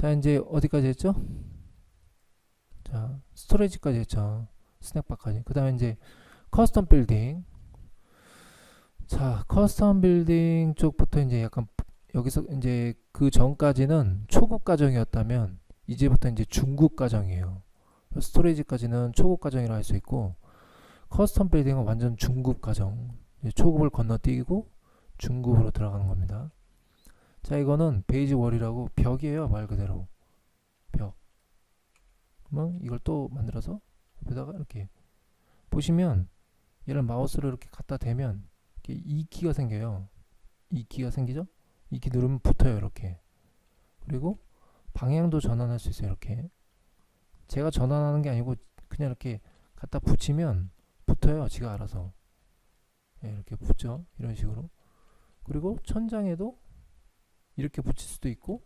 자 이제 어디까지 했죠? 자 스토리지까지 했죠. 스낵바까지. 그 다음에 이제 커스텀 빌딩. 자 커스텀 빌딩 쪽부터 이제 약간 여기서 이제 그 전까지는 초급 과정이었다면 이제부터 이제 중급 과정이에요. 스토리지까지는 초급 과정이라 할 수 있고 커스텀 빌딩은 완전 중급 과정. 초급을 건너뛰고 중급으로 들어가는 겁니다. 자 이거는 베이지 월이라고 벽이에요 말 그대로 벽. 그러면 이걸 또 만들어서 옆에다가 이렇게 보시면 얘를 마우스로 이렇게 갖다 대면 이렇게 이 키가 생겨요. 이 키가 생기죠? 이 키 누르면 붙어요 이렇게. 그리고 방향도 전환할 수 있어요 이렇게. 제가 전환하는 게 아니고 그냥 이렇게 갖다 붙이면 붙어요 지가 알아서. 예, 이렇게 붙죠 이런 식으로. 그리고 천장에도 이렇게 붙일 수도 있고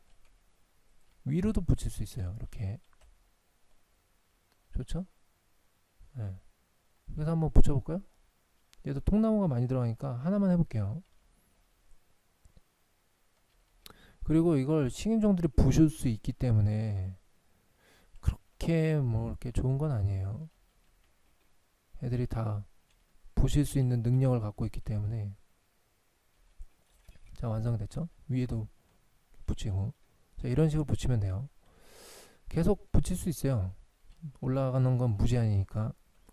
위로도 붙일 수 있어요 이렇게. 좋죠? 네. 그래서 한번 붙여볼까요? 얘도 통나무가 많이 들어가니까 하나만 해볼게요. 그리고 이걸 식인종들이 부술 수 있기 때문에 그렇게 뭐 이렇게 좋은 건 아니에요. 애들이 다 부실 수 있는 능력을 갖고 있기 때문에 자 완성됐죠? 위에도 붙이고 자 이런 식으로 붙이면 돼요. 계속 붙일 수 있어요. 올라가는 건 무제한이니까.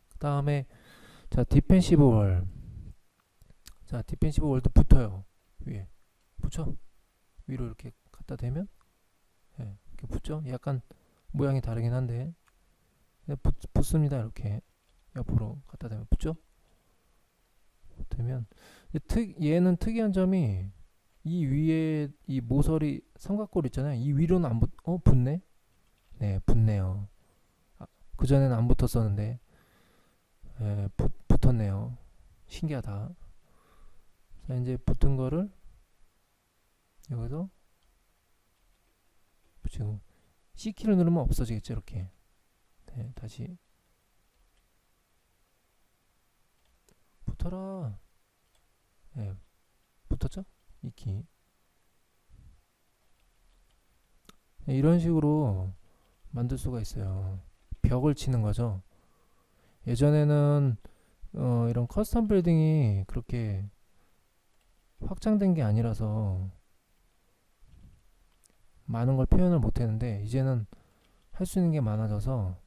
그 다음에 자 디펜시브 월. 자 디펜시브 월도 붙어요. 위에 붙여. 위로 이렇게 갖다 대면 예, 이렇게 붙죠. 약간 모양이 다르긴 한데 네, 붙, 붙습니다. 이렇게 옆으로 갖다 대면 붙죠. 되면 특 얘는 특이한 점이 이 위에 이 모서리 삼각골 있잖아요. 이 위로는 안 붙, 어 붙네. 네, 붙네요. 아, 그 전에는 안 붙었었는데, 예, 붙, 붙었네요. 신기하다. 자, 이제 붙은 거를 여기서 붙이고 C키를 누르면 없어지겠죠, 이렇게. 네, 다시 붙어라. 네, 붙었죠? 이 키. 네, 이런 식으로 만들 수가 있어요. 벽을 치는 거죠. 예전에는 어, 이런 커스텀 빌딩이 그렇게 확장된 게 아니라서 많은 걸 표현을 못 했는데 이제는 할 수 있는 게 많아져서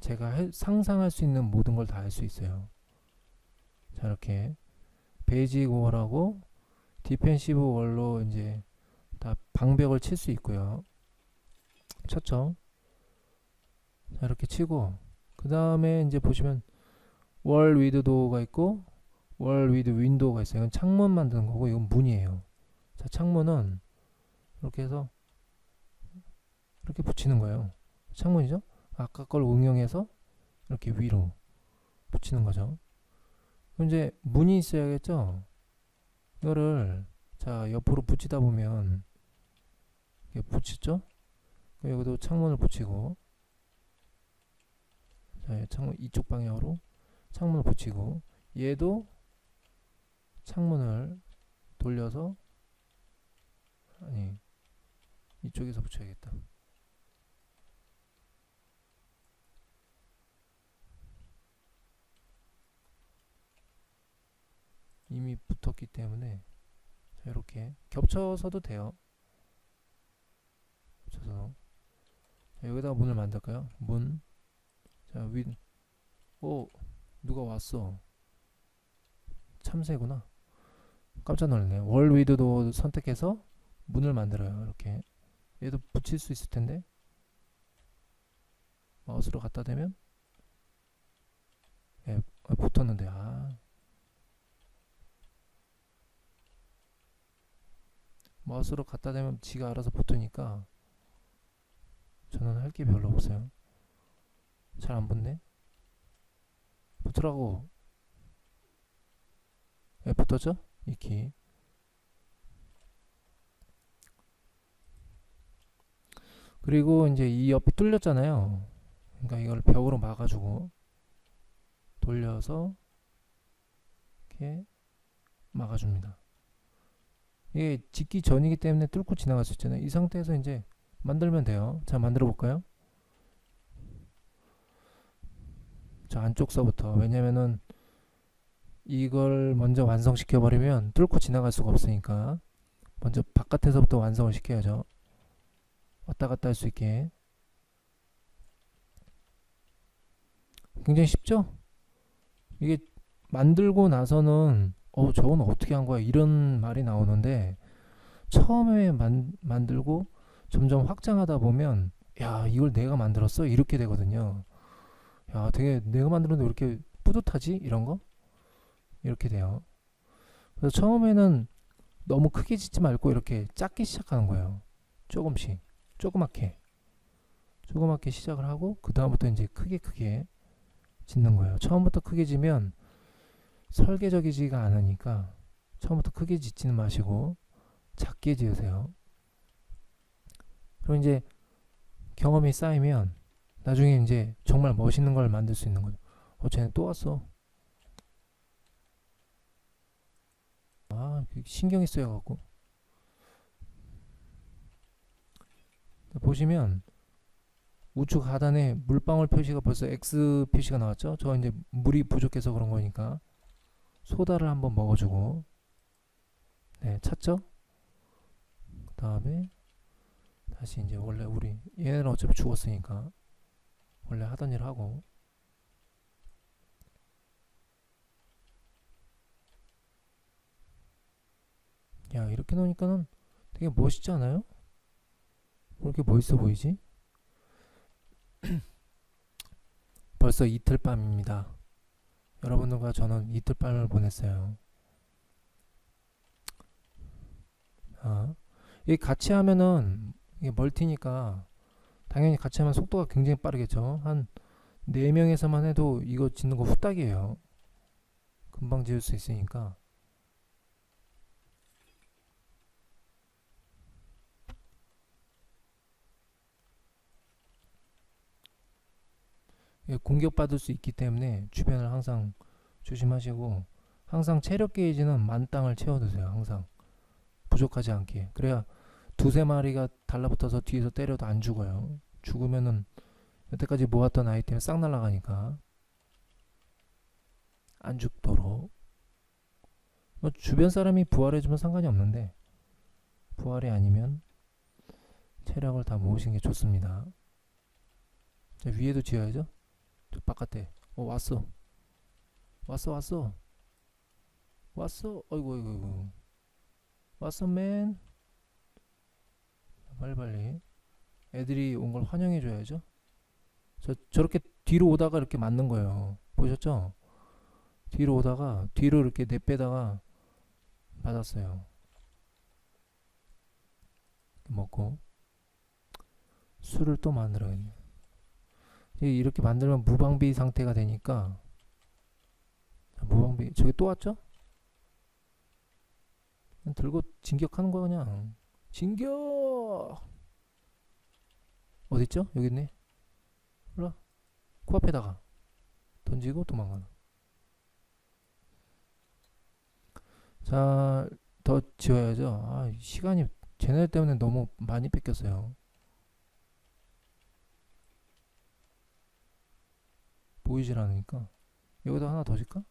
제가 할- 상상할 수 있는 모든 걸 다 할 수 있어요. 자 이렇게 베이직 월하고 디펜시브 월로 이제 다 방벽을 칠 수 있고요. 쳤죠. 자, 이렇게 치고 그 다음에 이제 보시면 월 위드 도어가 있고 월 위드 윈도우가 있어요. 이건 창문 만드는 거고 이건 문이에요. 자, 창문은 이렇게 해서 이렇게 붙이는 거예요. 창문이죠? 아까 걸 응용해서 이렇게 위로 붙이는 거죠. 이제 문이 있어야겠죠? 이거를 자 옆으로 붙이다 보면 이렇게 붙이죠? 여기도 창문을 붙이고 자 창문 이쪽 방향으로 창문을 붙이고 얘도 창문을 돌려서 아니 이쪽에서 붙여야겠다. 붙었기 때문에 자, 이렇게 겹쳐서도 돼요. 겹쳐서 자, 여기다가 문을 만들까요? 문. 자, 윈. 오, 누가 왔어? 참새구나. 깜짝 놀랐네. 월 위드도 선택해서 문을 만들어요. 이렇게. 얘도 붙일 수 있을 텐데. 마우스로 갖다 대면 예, 아, 붙었는데 아. 마우스로 갖다 대면 지가 알아서 붙으니까 저는 할 게 별로 없어요. 잘 안 붙네. 붙으라고. 예, 붙었죠? 이 키. 그리고 이제 이 옆이 뚫렸잖아요. 그러니까 이걸 벽으로 막아주고 돌려서 이렇게 막아줍니다. 이게 짓기 전이기 때문에 뚫고 지나갈 수 있잖아요. 이 상태에서 이제 만들면 돼요. 자, 만들어 볼까요? 자, 안쪽 서부터. 왜냐면은 이걸 먼저 완성시켜 버리면 뚫고 지나갈 수가 없으니까 먼저 바깥에서부터 완성을 시켜야죠. 왔다 갔다 할 수 있게. 굉장히 쉽죠? 이게 만들고 나서는 어 저건 어떻게 한 거야? 이런 말이 나오는데 처음에 만, 만들고 점점 확장하다 보면 야 이걸 내가 만들었어? 이렇게 되거든요. 야 되게 내가 만들었는데 왜 이렇게 뿌듯하지? 이런 거? 이렇게 돼요. 그래서 처음에는 너무 크게 짓지 말고 이렇게 작게 시작하는 거예요. 조금씩 조그맣게. 조그맣게 시작을 하고 그 다음부터 이제 크게 크게 짓는 거예요. 처음부터 크게 지면 설계적이지가 않으니까 처음부터 크게 짓지는 마시고 작게 지으세요. 그럼 이제 경험이 쌓이면 나중에 이제 정말 멋있는 걸 만들 수 있는 거죠. 어, 쟤는 또 왔어. 아, 신경이 쓰여갖고. 보시면 우측 하단에 물방울 표시가 벌써 X 표시가 나왔죠? 저 이제 물이 부족해서 그런 거니까. 소다를 한번 먹어주고 네 찾죠? 그 다음에 다시 이제 원래 우리 얘는 어차피 죽었으니까 원래 하던 일 하고 야 이렇게 놓으니까는 되게 멋있지 않아요? 왜 이렇게 멋있어 보이지? 벌써 이틀 밤입니다. 여러분들과 저는 이틀 밤을 보냈어요. 아, 이 같이 하면은 이게 멀티니까 당연히 같이 하면 속도가 굉장히 빠르겠죠. 한 4명에서만 해도 이거 짓는 거 후딱이에요. 금방 지을 수 있으니까. 공격받을 수 있기 때문에 주변을 항상 조심하시고 항상 체력 게이지는 만땅을 채워두세요. 항상 부족하지 않게. 그래야 두세 마리가 달라붙어서 뒤에서 때려도 안 죽어요. 죽으면은 여태까지 모았던 아이템이 싹 날아가니까 안 죽도록 뭐 주변 사람이 부활해주면 상관이 없는데 부활이 아니면 체력을 다 모으시는 게 좋습니다. 위에도 지어야죠. 저 바깥에 어 왔어. 왔어 왔어. 왔어. 어이구 어이구 어이구. 왔어 맨. 빨리빨리. 애들이 온 걸 환영해 줘야죠. 저 저렇게 뒤로 오다가 이렇게 맞는 거예요. 보셨죠? 뒤로 오다가 뒤로 이렇게 내빼다가 맞았어요. 먹고 술을 또 만들어야겠네 이렇게 만들면 무방비 상태가 되니까. 무방비. 저기 또 왔죠? 들고 진격하는 거 그냥. 진격! 어딨죠? 여기 있네. 몰라. 코앞에다가. 던지고 도망가는. 자더 지어야죠. 아 시간이 쟤네 때문에 너무 많이 뺏겼어요 보이질 않으니까. 여기다 하나 더 줄까?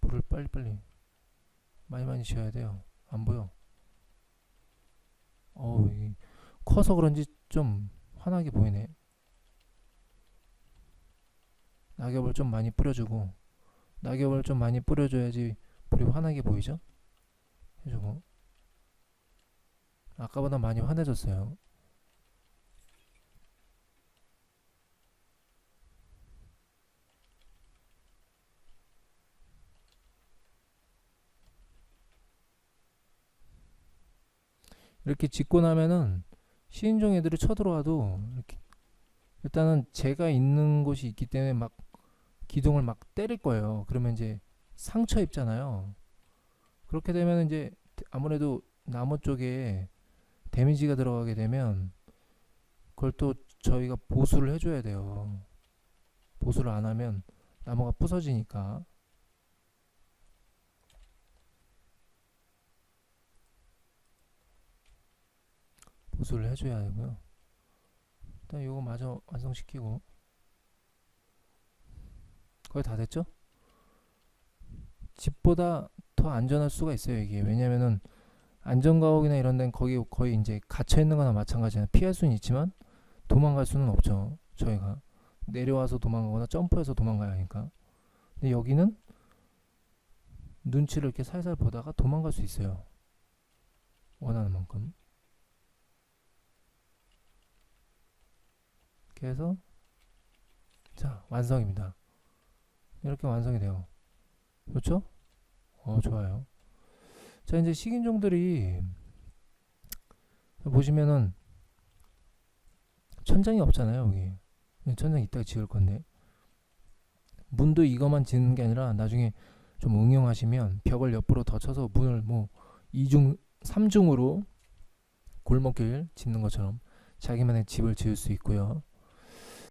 불을 빨리빨리 많이 많이 지어야 돼요. 안 보여. 어우 이 커서 그런지 좀 환하게 보이네. 낙엽을 좀 많이 뿌려주고 낙엽을 좀 많이 뿌려줘야지 불이 환하게 보이죠? 해주고. 아까보다 많이 환해졌어요 이렇게 짓고 나면은 시인종 애들이 쳐들어와도 이렇게 일단은 제가 있는 곳이 있기 때문에 막 기둥을 막 때릴 거예요. 그러면 이제 상처 입잖아요. 그렇게 되면 이제 아무래도 나무 쪽에 데미지가 들어가게 되면 그걸 또 저희가 보수를 해줘야 돼요. 보수를 안 하면 나무가 부서지니까. 보수를 해줘야 되고요. 일단 이거 마저 완성시키고. 거의 다 됐죠? 집보다 더 안전할 수가 있어요 이게. 왜냐면은 안전가옥이나 이런 데는 거기 거의 이제 갇혀 있는 거나 마찬가지야 피할 수는 있지만 도망갈 수는 없죠 저희가. 내려와서 도망가거나 점프해서 도망가야 하니까. 근데 여기는 눈치를 이렇게 살살 보다가 도망갈 수 있어요. 원하는 만큼 이렇게 해서 자 완성입니다. 이렇게 완성이 돼요. 그렇죠? 어 좋아요. 자 이제 식인종들이 보시면은 천장이 없잖아요 여기. 천장 이따가 지을 건데. 문도 이거만 짓는 게 아니라 나중에 좀 응용하시면 벽을 옆으로 더 쳐서 문을 뭐 2중 3중으로 골목길 짓는 것처럼 자기만의 집을 지을 수 있고요